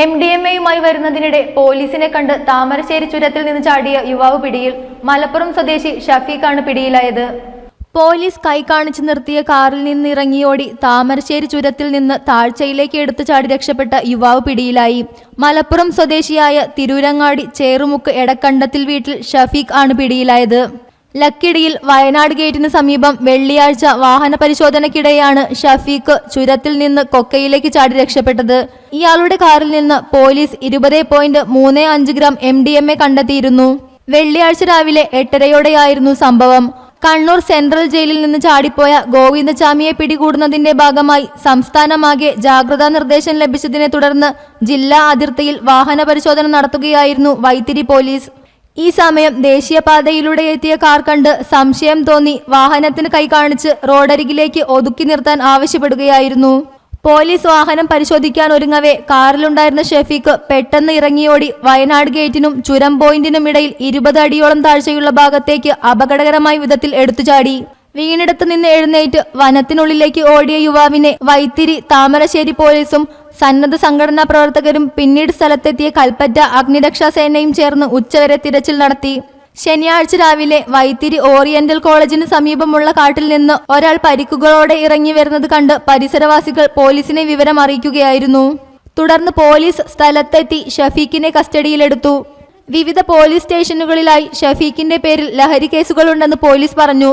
M D M എയുമായി വരുന്നതിനിടെ പോലീസിനെ കണ്ട് താമരശ്ശേരി ചുരത്തിൽ നിന്ന് ചാടിയ യുവാവ് പിടിയിൽ മലപ്പുറം സ്വദേശി ഷഫീഖാണ് പിടിയിലായത്. പോലീസ് കൈ കാണിച്ചു നിർത്തിയ കാറിൽ നിന്ന് ഇറങ്ങിയോടി താമരശ്ശേരി ചുരത്തിൽ നിന്ന് താഴ്ചയിലേക്ക് എടുത്തു ചാടി രക്ഷപ്പെട്ട യുവാവ് പിടിയിലായി. മലപ്പുറം സ്വദേശിയായ തിരൂരങ്ങാടി ചേറുമുക്ക് എടക്കണ്ടത്തിൽ വീട്ടിൽ ഷഫീഖ് ആണ് പിടിയിലായത്. ലക്കിടിയിൽ വയനാട് ഗേറ്റിന് സമീപം വെള്ളിയാഴ്ച വാഹന പരിശോധനയ്ക്കിടെയാണ് ഷഫീഖ് ചുരത്തിൽ നിന്ന് കൊക്കയിലേക്ക് ചാടി രക്ഷപ്പെട്ടത്. ഇയാളുടെ കാറിൽ നിന്ന് പോലീസ് ഇരുപത് പോയിന്റ് മൂന്ന് അഞ്ച് gram M D M A കണ്ടെത്തിയിരുന്നു. വെള്ളിയാഴ്ച രാവിലെ എട്ടരയോടെയായിരുന്നു സംഭവം. കണ്ണൂർ സെൻട്രൽ ജയിലിൽ നിന്ന് ചാടിപ്പോയ ഗോവിന്ദചാമിയെ പിടികൂടുന്നതിന്റെ ഭാഗമായി സംസ്ഥാനമാകെ ജാഗ്രതാ നിർദ്ദേശം ലഭിച്ചതിനെ തുടർന്ന് ജില്ലാ അതിർത്തിയിൽ വാഹന പരിശോധന നടത്തുകയായിരുന്നു വൈത്തിരി പോലീസ്. ഈ സമയം ദേശീയപാതയിലൂടെ എത്തിയ കാർ കണ്ട് സംശയം തോന്നി വാഹനത്തിന് കൈ കാണിച്ച് റോഡരികിലേക്ക് ഒതുക്കി നിർത്താൻ ആവശ്യപ്പെടുകയായിരുന്നു. പോലീസ് വാഹനം പരിശോധിക്കാൻ ഒരുങ്ങവേ കാറിലുണ്ടായിരുന്ന ഷെഫീഖ് പെട്ടെന്ന് ഇറങ്ങിയോടി വയനാട് ഗേറ്റിനും ചുരം പോയിന്റിനും ഇടയിൽ ഇരുപത് അടിയോളം താഴ്ചയുള്ള ഭാഗത്തേക്ക് അപകടകരമായ വിധത്തിൽ എടുത്തുചാടി. വീണിടത്ത് നിന്ന് എഴുന്നേറ്റ് വനത്തിനുള്ളിലേക്ക് ഓടിയ യുവാവിനെ വൈത്തിരി താമരശ്ശേരി പോലീസും സന്നദ്ധ സംഘടനാ പ്രവർത്തകരും പിന്നീട് സ്ഥലത്തെത്തിയ കൽപ്പറ്റ അഗ്നിരക്ഷാ സേനയും ചേർന്ന് ഉച്ചവരെ തിരച്ചിൽ നടത്തി. ശനിയാഴ്ച രാവിലെ വൈത്തിരി ഓറിയന്റൽ കോളേജിന് സമീപമുള്ള കാട്ടിൽ നിന്ന് ഒരാൾ പരിക്കുകളോടെ ഇറങ്ങി വരുന്നത് കണ്ട് പരിസരവാസികൾ പോലീസിനെ വിവരം അറിയിക്കുകയായിരുന്നു. തുടർന്ന് പോലീസ് സ്ഥലത്തെത്തി ഷഫീഖിനെ കസ്റ്റഡിയിലെടുത്തു. വിവിധ പോലീസ് സ്റ്റേഷനുകളിലായി ഷഫീഖിന്റെ പേരിൽ ലഹരി കേസുകളുണ്ടെന്ന് പോലീസ് പറഞ്ഞു.